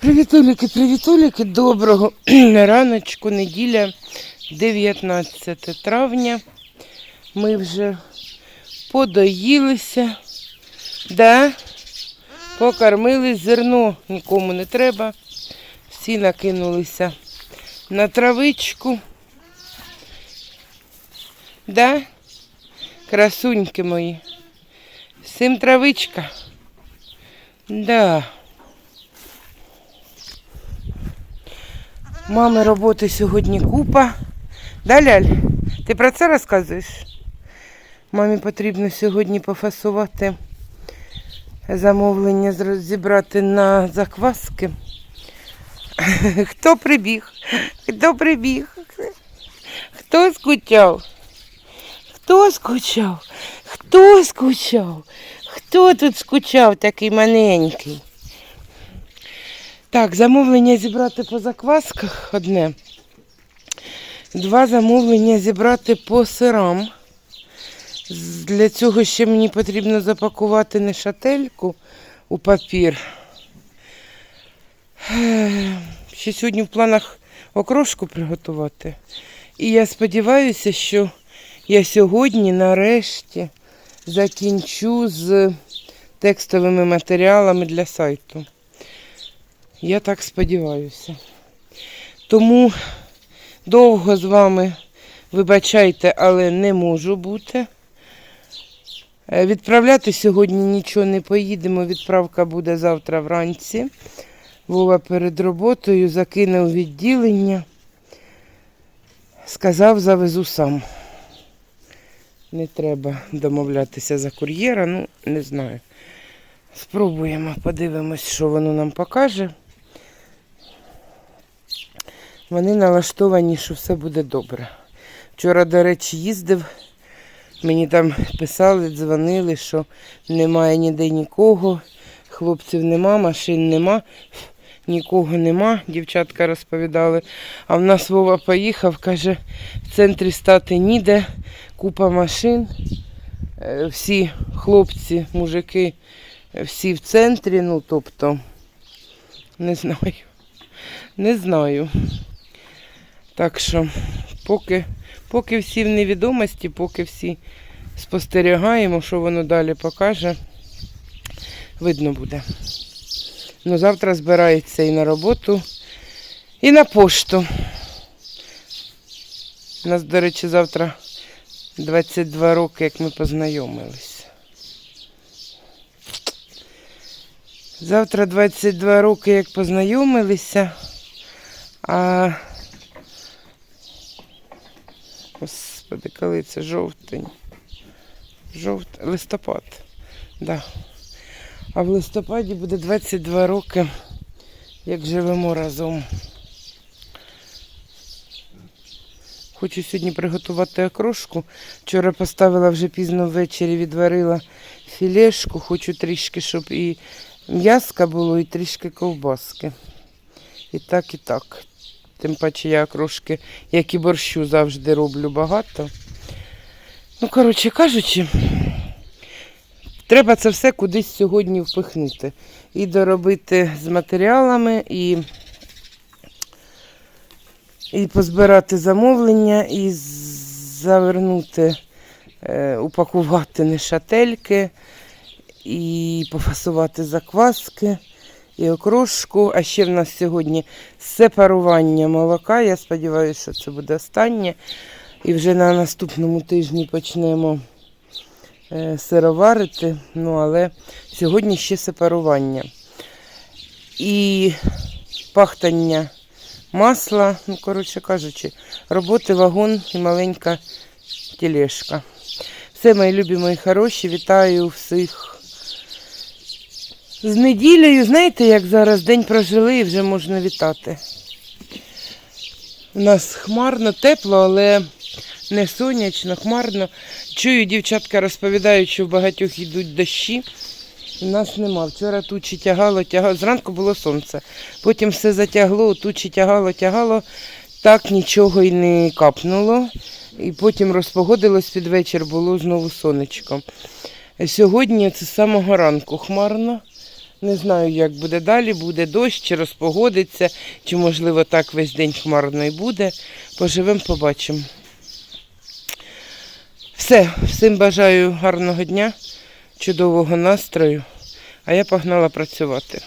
Привітуліки, привітуліки, доброго раночку, неділя, 19 травня. Ми вже подоїлися, да? покормили зерно, нікому не треба. Всі накинулися на травичку. Да? Красуньки мої. Всім травичка. Да. Мами роботи сьогодні купа. Да, Ляль? Ти про це розказуєш? Мамі потрібно сьогодні пофасувати замовлення, зібрати на закваски. Хто прибіг? Хто прибіг? Хто скучав? Хто скучав? Хто скучав? Хто тут скучав такий маленький? Так, замовлення зібрати по заквасках одне. Два замовлення зібрати по сирам. Для цього ще мені потрібно запакувати не шательку у папір. Ще сьогодні в планах окрошку приготувати. І я сподіваюся, що я сьогодні нарешті закінчу з текстовими матеріалами для сайту. Я так сподіваюся. Тому довго з вами, вибачайте, але не можу бути. Е, Відправляти сьогодні нічого не поїдемо. Відправка буде завтра вранці. Вова перед роботою закинув відділення. Сказав, завезу сам. Не треба домовлятися за кур'єра, ну, не знаю. Спробуємо, подивимось, що воно нам покаже. Вони налаштовані, що все буде добре. Вчора, до речі, їздив. Мені там писали, дзвонили, що немає ніде нікого, хлопців нема, машин нема, нікого нема. Дівчатка розповідали. А в нас Вова поїхав, каже, в центрі стати ніде, купа машин. Е, Всі хлопці, мужики, всі в центрі, ну тобто, не знаю. Не знаю. Так що, поки, поки всі в невідомості, поки всі спостерігаємо, що воно далі покаже, видно буде. Ну, завтра збирається і на роботу, і на пошту. У нас, до речі, завтра 22 роки, як ми познайомились. Завтра 22 роки, як познайомилися. А Господи, коли це жовтень. Жовт... листопад. Да. А в листопаді буде 22 роки, як живемо разом. Хочу сьогодні приготувати окрошку. Вчора поставила вже пізно ввечері, відварила філешку. Хочу трішки, щоб і м'яска було, і трішки ковбаски. І так, і так. Тим паче я окрошки, як і борщу, завжди роблю багато. Ну, коротше кажучи, треба це все кудись сьогодні впихнути. І доробити з матеріалами, і, і позбирати замовлення, і завернути, е, упакувати нешательки, і пофасувати закваски і окрошку. А ще в нас сьогодні сепарування молока. Я сподіваюся, що це буде останнє. І вже на наступному тижні почнемо сироварити. Ну, але сьогодні ще сепарування. І пахтання масла, ну, коротше кажучи, роботи вагон і маленька тележка. Все, мої любі, мої хороші, вітаю всіх з неділею, знаєте, як зараз день прожили і вже можна вітати. У нас хмарно, тепло, але не сонячно, хмарно. Чую, дівчатка розповідають, що в багатьох йдуть дощі. У нас нема. Вчора тучі тягало, тягало. Зранку було сонце. Потім все затягло, тучі тягало, тягало. Так нічого й не капнуло. І потім розпогодилось під вечір, було знову сонечко. Сьогодні це з самого ранку хмарно. Не знаю, як буде далі, буде дощ, чи розпогодиться, чи можливо так весь день хмарно і буде. Поживемо, побачимо. Все, всім бажаю гарного дня, чудового настрою, а я погнала працювати.